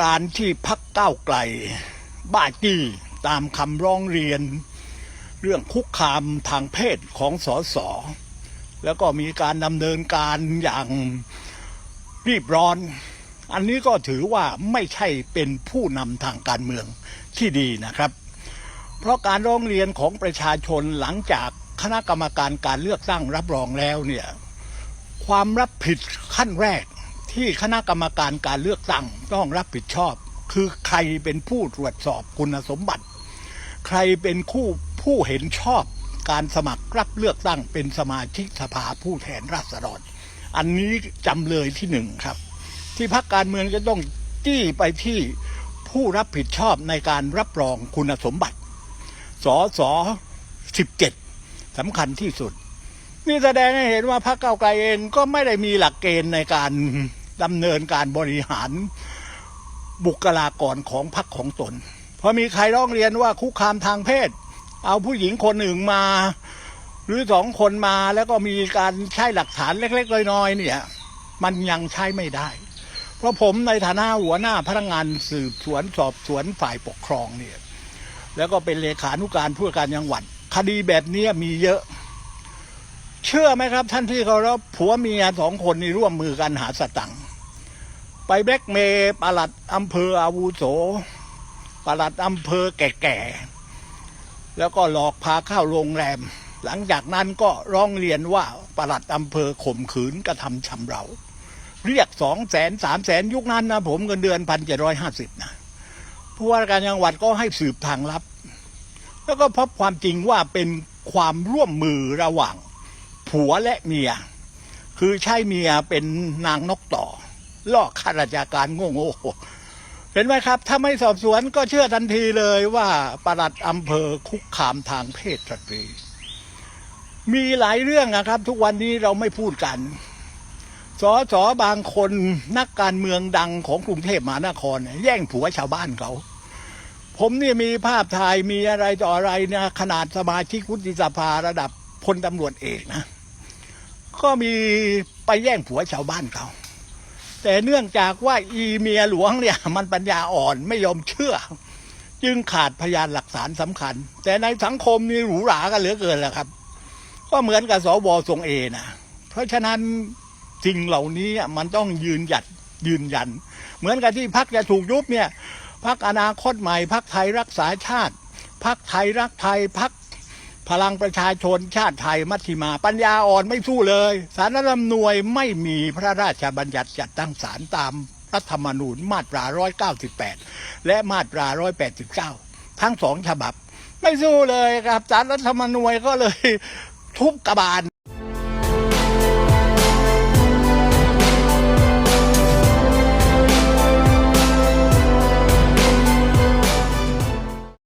การที่พักก้าวไกล บ้าจี้ตามคำร้องเรียน เรื่องคุกคามทางเพศของสส แล้วก็มีการดำเนินการอย่างรีบร้อน อันนี้ก็ถือว่าไม่ใช่เป็นผู้นำทางการเมืองที่ดีนะครับ เพราะการร้องเรียนของประชาชนหลังจากคณะกรรมการการเลือกตั้งรับรองแล้วเนี่ยความรับผิดขั้นแรก ที่คณะกรรมการการเลือกตั้งต้องรับผิดชอบ คือใครเป็นผู้ตรวจสอบคุณสมบัติ ใครเป็นคู่ผู้เห็นชอบการสมัครรับเลือกตั้งเป็นสมาชิกสภาผู้แทนราษฎร อันนี้จำเลยที่หนึ่งครับ ที่พักการเมืองจะต้องจี้ไปที่ผู้รับผิดชอบในการรับรองคุณสมบัติสอสอสิบเจ็ดสำคัญที่สุด นี่แสดงให้เห็นว่าพรรคเก้าไกลเองก็ไม่ได้มีหลักเกณฑ์ในการ ดำเนินการบริหารบุคลากรของพรรคของตนพอมีใครร้องเรียนว่าคุกคามทางเพศ เอาผู้หญิงคนหนึ่งมา หรือสองคนมาแล้วก็มีการใช้หลักฐานเล็กๆน้อยๆเนี่ย มันยังใช้ไม่ได้ เพราะผมในฐานะหัวหน้าพนักงานสืบสวนสอบสวนฝ่ายปกครองเนี่ย แล้วก็เป็นเลขานุการผู้การจังหวัด คดีแบบนี้มีเยอะเชื่อไหมครับท่านที่เคารพผัวเมียสองคนนี่ร่วมมือกันหาสตังค์ ไปแบล็กเมย์ปลัดอำเภออาวุโสปลัดอำเภอแก่ๆแล้วก็หลอกพาเข้าโรงแรม หลังจากนั้นก็ร้องเรียนว่าปลัดอำเภอข่มขืนกระทำชำเรา เรียกสองแสนสามแสนยุคนั้นนะผมเงินเดือนพันเจ็ดร้อยห้าสิบนะผู้ว่าการจังหวัดก็ให้สืบทางลับ แล้วก็พบความจริงว่าเป็นความร่วมมือระหว่างผัวและเมีย คือใช้เมียเป็นนางนกต่อ ล่อข้าราชการโง่ๆเห็นไหมครับ ถ้าไม่สอบสวนก็เชื่อทันทีเลยว่าประหลัดอำเภอคุกคามทางเพศสตรี มีหลายเรื่องนะครับ ทุกวันนี้เราไม่พูดกันสอสอบางคนนักการเมืองดังของกรุงเทพมหานคร แย่งผัวชาวบ้านเขา ผมเนี่ยมีภาพถ่ายมีอะไรต่ออะไรนะขนาดสมาชิกวุฒิสภาระดับพลตำรวจเอกนะ ก็มีไปแย่งผัวชาวบ้านเขา แต่เนื่องจากว่าอีเมียหลวงเนี่ย มันปัญญาอ่อนไม่ยอมเชื่อ จึงขาดพยานหลักฐานสำคัญ แต่ในสังคมนี่หรูหรากันเหลือเกินแหละครับ ก็เหมือนกับสวทรงเอนะเพราะฉะนั้นสิ่งเหล่านี้มันต้องยืนหยัดยืนยัน เหมือนกับที่พักจะถูกยุบเนี่ยพักอนาคตใหม่พักไทยรักษาชาติพักไทยรักไทยพัก พลังประชาชนชาติไทยมัชฌิมา ปัญญาอ่อนไม่สู้เลย สารรัฐมนูญไม่มีพระราชบัญญัติจัดตั้งศาลตามรัฐธรรมนูญมาตรา 198 และมาตรา 189 ทั้งสองฉบับ ไม่สู้เลยครับสารรัฐธรรมนูญก็เลยทุบกระบาล